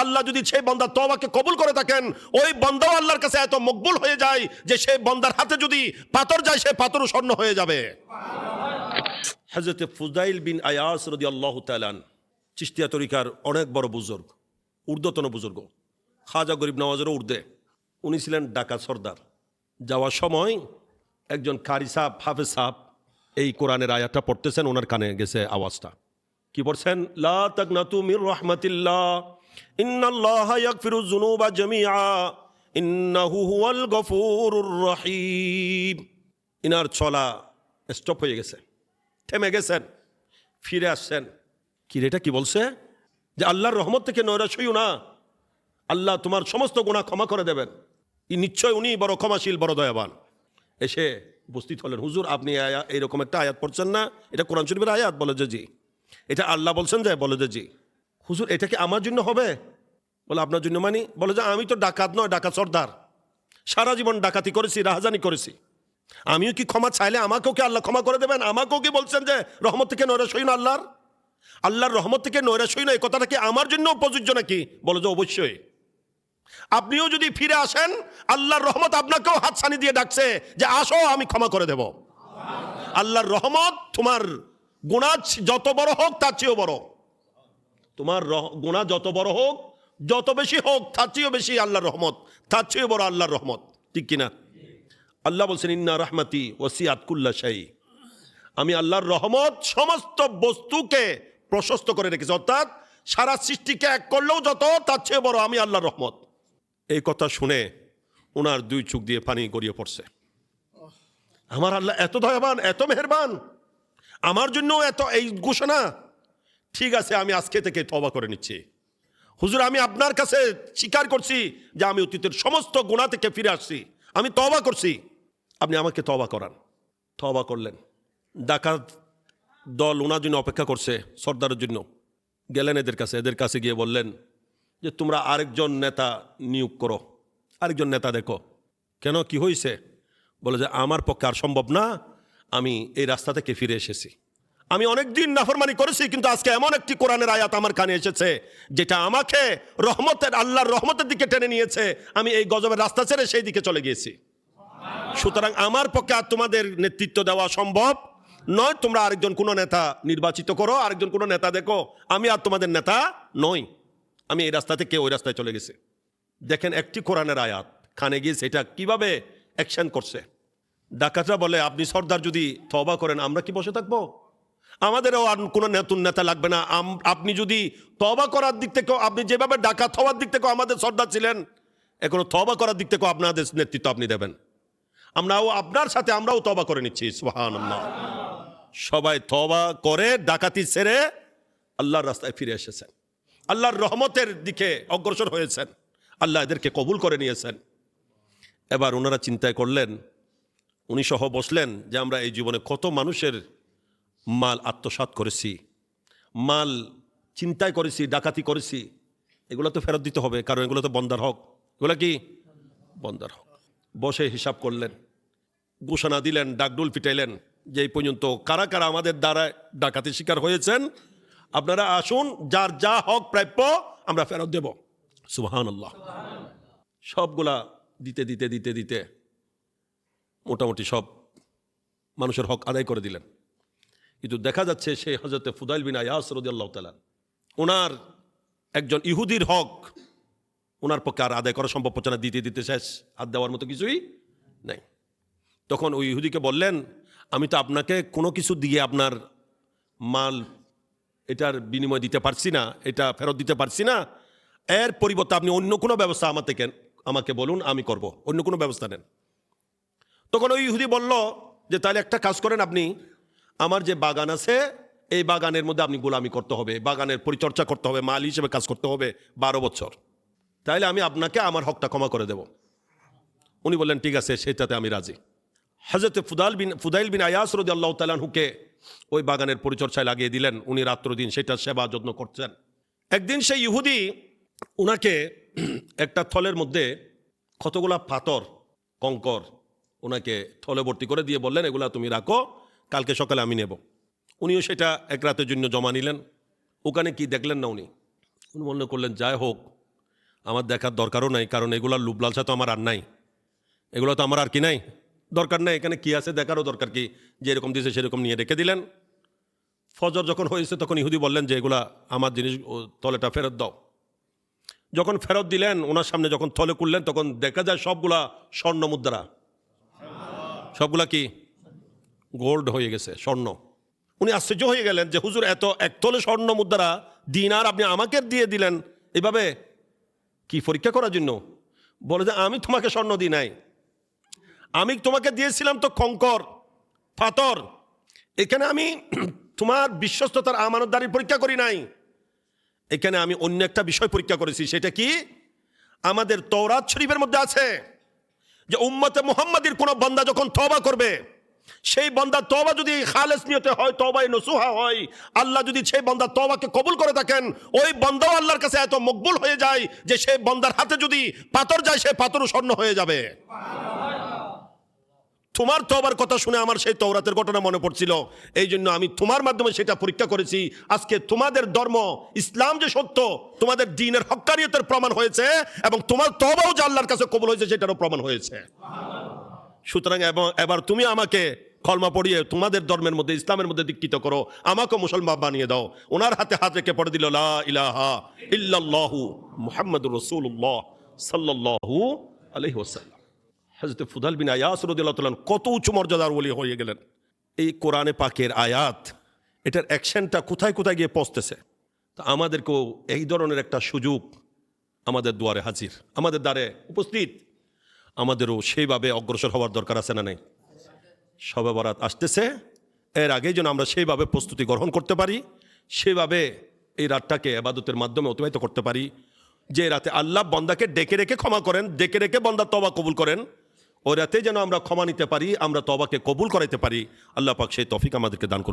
আল্লাহ যদি সেই বন্দার তবাকে কবুল করে থাকেন, ওই বন্দাও আল্লাহর কাছে এত মকবুল হয়ে যায় যে সেই বন্দার হাতে যদি পাথর যায় সেই পাথরও স্বর্ণ হয়ে যাবে। হজরত ফুজাইল বিন আয়াস রদি আল্লাহ তালান চিস্তিয়া তরিকার অনেক বড় বুজুর্গ, ঊর্ধ্বতন বুজুর্গ, খাজা গরিব নওয়াজেরও উর্দে উনি ছিলেন ডাকা সর্দার। যাওয়ার সময় একজন কারি সাহ হাফেজ সাহ এই কোরআনের আয়াতটা পড়তেছেন, ওনার কানে গেছে আওয়াজটা। কি পড়ছেন? লা তাকনাতু মির রাহমাতিল্লাহ। ইনার চলা স্টপ হয়ে গেছে। থেমে গেছেন ফিরে আসছেন। কি রে, এটা কি বলছে? যে আল্লাহর রহমত থেকে নৈরাশ হইও না। আল্লাহ তোমার সমস্ত গুণা ক্ষমা করে দেবেন। ই নিশ্চয় উনি বড় ক্ষমাশীল বড় দয়াবান। এসে উপস্থিত হলেন। হুজুর আপনি এইরকম একটা আয়াত পড়ছেন না? এটা কোরআন শরীফের আয়াত? বলে যে জি। এটা আল্লাহ বলছেন যে বলে যে জি। হুজুর, এটা কি আমার জন্য হবে? বলে, আপনার জন্য মানি? বলে যে, আমি তো ডাকাত নয়, ডাকাত সর্দার। সারা জীবন ডাকাতি করেছি, রাহাজানি করেছি। আমিও কি ক্ষমা চাইলে আমাকেও কি আল্লাহ ক্ষমা করে দেবেন? আমাকেও কি বলছেন যে, রহমত থেকে নৈরাশ না আল্লাহর? আল্লাহর রহমত থেকে নৈরাশ হই না, এই কথাটা কি আমার জন্য প্রযোজ্য নাকি? বলে যে, অবশ্যই। আপনিও যদি ফিরে আসেন, আল্লাহর রহমত আপনাকেও হাতছানি দিয়ে ডাকছে যে, আসো, আমি ক্ষমা করে দেব। আল্লাহর রহমত তোমার গুণা যত বড় হোক, তার চেয়েও বড়। তোমার গুণা যত বড় হোক, যত বেশি হোক তার চেয়েও বেশি আল্লাহর রহমত তার চেয়েও বড় আল্লাহর রহমত। ঠিক কিনা? আল্লাহ বলছেন, ইন্না রহমাতি ওসিয়াত কুল্লা শাহী আমি আল্লাহর রহমত সমস্ত বস্তুকে প্রশস্ত করে রেখেছি। অর্থাৎ সারা সৃষ্টিকে এক করলেও যত তার চেয়ে বড় আমি আল্লাহর রহমত। এই কথা শুনে ওনার দুই চোখ দিয়ে পানি গড়িয়ে পড়ছে। আমার আল্লাহ এত দয়াবান, এত মেহেরবান। আমার জন্য এত এই ঘোষণা। ঠিক আছে, আমি আজকে থেকে তবা করে নিচ্ছি। হুজুর, আমি আপনার কাছে স্বীকার করছি যে আমি অতীতের সমস্ত গুণা থেকে ফিরে আসছি। আমি তবা করছি। আপনি আমাকে তবা করান। তবা করলেন। ডাকাত দল ওনার জন্য অপেক্ষা করছে সর্দারের জন্য। গেলেন এদের কাছে। এদের কাছে গিয়ে বললেন যে, তোমরা আরেকজন নেতা নিয়োগ করো। আরেকজন নেতা দেখো। কেন? কি হয়েছে বলে যে, আমার পক্ষে আর সম্ভব না। আমি এই রাস্তা থেকে ফিরে এসেছি। আমি অনেক দিন নাফরমানি করেছি, কিন্তু আজকে এমন একটি কোরআনের আয়াত আমার কানে এসেছে, যেটা আমাকে রহমতের, আল্লাহর রহমতের দিকে টেনে নিয়েছে। আমি এই গজবের রাস্তা ছেড়ে সেই দিকে চলে গিয়েছি। সুতরাং আমার পক্ষে আর তোমাদের নেতৃত্ব দেওয়া সম্ভব নয়। তোমরা আরেকজন কোনো নেতা নির্বাচিত করো, আরেকজন কোনো নেতা দেখো, আমি আর তোমাদের নেতা নই। আমি এই রাস্তা থেকে ওই রাস্তায় চলে গেছি। দেখেন একটি কোরআনের আয়াত খানে গিয়ে সেটা কীভাবে অ্যাকশন করছে। ডাকাতরা বলে, আপনি সর্দার যদি তবা করেন, আমরা কি বসে থাকব? আমাদেরও আর কোনো নতুন নেতা লাগবে না। আপনি যদি তবা করার দিক থেকেও, আপনি যেভাবে ডাকাত হওয়ার দিক থেকেও আমাদের সর্দার ছিলেন, এখনও তবা করার দিক থেকেও আপনাদের নেতৃত্ব আপনি দেবেন। আমরাও আপনার সাথে আমরাও তবা করে নিচ্ছি সুহান সবাই তবা করে, ডাকাতি ছেড়ে আল্লাহর রাস্তায় ফিরে এসেছেন। আল্লাহর রহমতের দিকে অগ্রসর হয়েছেন। আল্লাহ এদেরকে কবুল করে নিয়েছেন। এবার ওনারা চিন্তায় করলেন, উনি সহ বসলেন যে আমরা এই জীবনে কত মানুষের মাল আত্মসাৎ করেছি। মাল চিন্তায় করেছি, ডাকাতি করেছি। এগুলো তো ফেরত দিতে হবে, কারণ এগুলো তো বন্দার হক। এগুলো কি? বন্দার হক। বসে হিসাব করলেন, ঘোষণা দিলেন, ডাকডুল পিটাইলেন যে এই পর্যন্ত কারা কারা আমাদের দ্বারা ডাকাতির শিকার হয়েছেন, আপনারা আসুন, যার যা হক প্রাপ্য আমরা ফেরত দেব। সুবহান আল্লাহ সবগুলা দিতে দিতে দিতে দিতে মোটামুটি সব মানুষের হক আদায় করে দিলেন। কিন্তু দেখা যাচ্ছে সেই হজরতে ফুদাইল বিন আয়াস রদিয়াল্লাহ তালা ওনার একজন ইহুদির হক, ওনার পক্ষে আর আদায় করা সম্ভব হচ্ছে না, দিতে দিতে শেষ, হাত দেওয়ার মতো কিছুই নেই। তখন ওই ইহুদিকে বললেন, আমি তো আপনাকে কোনো কিছু দিয়ে আপনার মাল এটার বিনিময় দিতে পারছি না, এটা ফেরত দিতে পারছি না। এর পরিবর্তে আপনি অন্য কোনো ব্যবস্থা আমার থেকে, আমাকে বলুন, আমি করব। অন্য কোনো ব্যবস্থা নেন। তখন ওই ইহুদি বলল যে, তাহলে একটা কাজ করেন আপনি আমার যে বাগান আছে, এই বাগানের মধ্যে আপনি গোলামি করতে হবে, বাগানের পরিচর্যা করতে হবে, মাল হিসেবে কাজ করতে হবে বারো বছর। তাইলে আমি আপনাকে আমার হকটা ক্ষমা করে দেব। উনি বললেন, ঠিক আছে, সেটাতে আমি রাজি। হজরত ফুদাল বিন ফুদাইল বিন আয়াস রদি আল্লাহ তালাহুকে ওই বাগানের পরিচর্যায় লাগিয়ে দিলেন। উনি রাত্র দিন সেটার সেবা যত্ন করছেন। একদিন সেই ইহুদি, উনাকে একটা থলের মধ্যে কতগুলা পাথর, কঙ্কর ওনাকে থলে ভর্তি করে দিয়ে বললেন, এগুলা তুমি রাখো কালকে সকালে আমি নেব। উনিও সেটা এক রাতের জন্য জমা নিলেন। ওখানে কি দেখলেন না উনি? উনি মনে করলেন, যাই হোক, আমার দেখার দরকারও নাই, কারণ এগুলোর লুব লালসা তো আমার আর নাই। এগুলো তো আমার আর কি নাই? দরকার নাই, এখানে কি আছে দেখারও দরকার কি? যে এরকম দিয়েছে সেরকম নিয়ে রেখে দিলেন। ফজর যখন হয়েছে, তখন ইহুদি বললেন যে, এগুলা আমার জিনিস তলেটা ফেরত দাও। যখন ফেরত দিলেন, ওনার সামনে যখন থলে করলেন তখন দেখা যায় সবগুলা স্বর্ণ মুদ্রা। সবগুলা কি? গোল্ড হয়ে গেছে, স্বর্ণ। উনি আশ্চর্য হয়ে গেলেন যে, হুজুর, এত একতলে স্বর্ণ মুদ্রা দিনার আপনি আমাকে দিয়ে দিলেন। এভাবে কি পরীক্ষা করার জন্য? বলে যে, আমি তোমাকে স্বর্ণ দিই নাই। আমি তোমাকে দিয়েছিলাম তো কঙ্কর, পাথর। এখানে আমি তোমার বিশ্বস্ততার আমানতদারির পরীক্ষা করি নাই। এখানে আমি অন্য একটা বিষয় পরীক্ষা করেছি, সেটা কি? আমাদের তৌরাত শরীফের মধ্যে আছে যে, উম্মতে মুহাম্মাদির কোনো বান্দা যখন তবা করবে সেই বান্দা তবা যদি খালেস নিয়তে হয় তবাই নসুহা হয়, আল্লাহ যদি সেই বান্দা তবাকে কবুল করে থাকেন, ওই বান্দাও আল্লাহর কাছে এত মকবুল হয়ে যায় যে সেই বান্দার হাতে যদি পাথর যায়, সেই পাথরও স্বর্ণ হয়ে যাবে। তোমার তবার কথা শুনে আমার সেই তৌরাতের ঘটনা মনে পড়ছিল। এই জন্য আমি তোমার মাধ্যমে সেটা পরীক্ষা করেছি। আজকে তোমাদের ধর্ম, ইসলাম যে সত্য, তোমাদের দিনের হক্কারিয়তের প্রমাণ হয়েছে এবং তোমার তবাও যে আল্লাহর কাছে কবুল হয়েছে, সেটারও প্রমাণ হয়েছে। সুতরাং এবং এবার তুমি আমাকে কলমা পড়িয়ে তোমাদের ধর্মের মধ্যে, ইসলামের মধ্যে দীক্ষিত করো আমাকে মুসলমান বানিয়ে দাও। ওনার হাতে হাত রেখে পড়ে দিল, লা ইলাহা ইল্লাল্লাহু মুহাম্মাদুর রাসূলুল্লাহ সাল্লাল্লাহু আলাইহি ওয়াসাল্লাম। ফুদাল বিন আয়াস রদিল্লাহ কত উঁচু মর্যাদার বলি হয়ে গেলেন। এই কোরআনে পাকের আয়াত, এটার অ্যাকশনটা কোথায় কোথায় গিয়ে পৌঁছতেছে? তা আমাদেরকেও এই ধরনের একটা সুযোগ আমাদের দুয়ারে হাজির, আমাদের দ্বারে উপস্থিত। আমাদেরও সেইভাবে অগ্রসর হওয়ার দরকার আছে না নাই? সবে বরাত আসতেছে। এর আগে যেন আমরা সেইভাবে প্রস্তুতি গ্রহণ করতে পারি, সেভাবে এই রাতটাকে আবাদতের মাধ্যমে অতিবাহিত করতে পারি, যে রাতে আল্লাহ বন্দাকে ডেকে রেখে ক্ষমা করেন, ডেকে রেখে বন্দা তবা কবুল করেন ওই রাতে যেন আমরা ক্ষমা নিতে পারি, আমরা তবাকে কবুল করাইতে পারি। আল্লাহ পাক সেই তফিক আমাদেরকে দান করুক।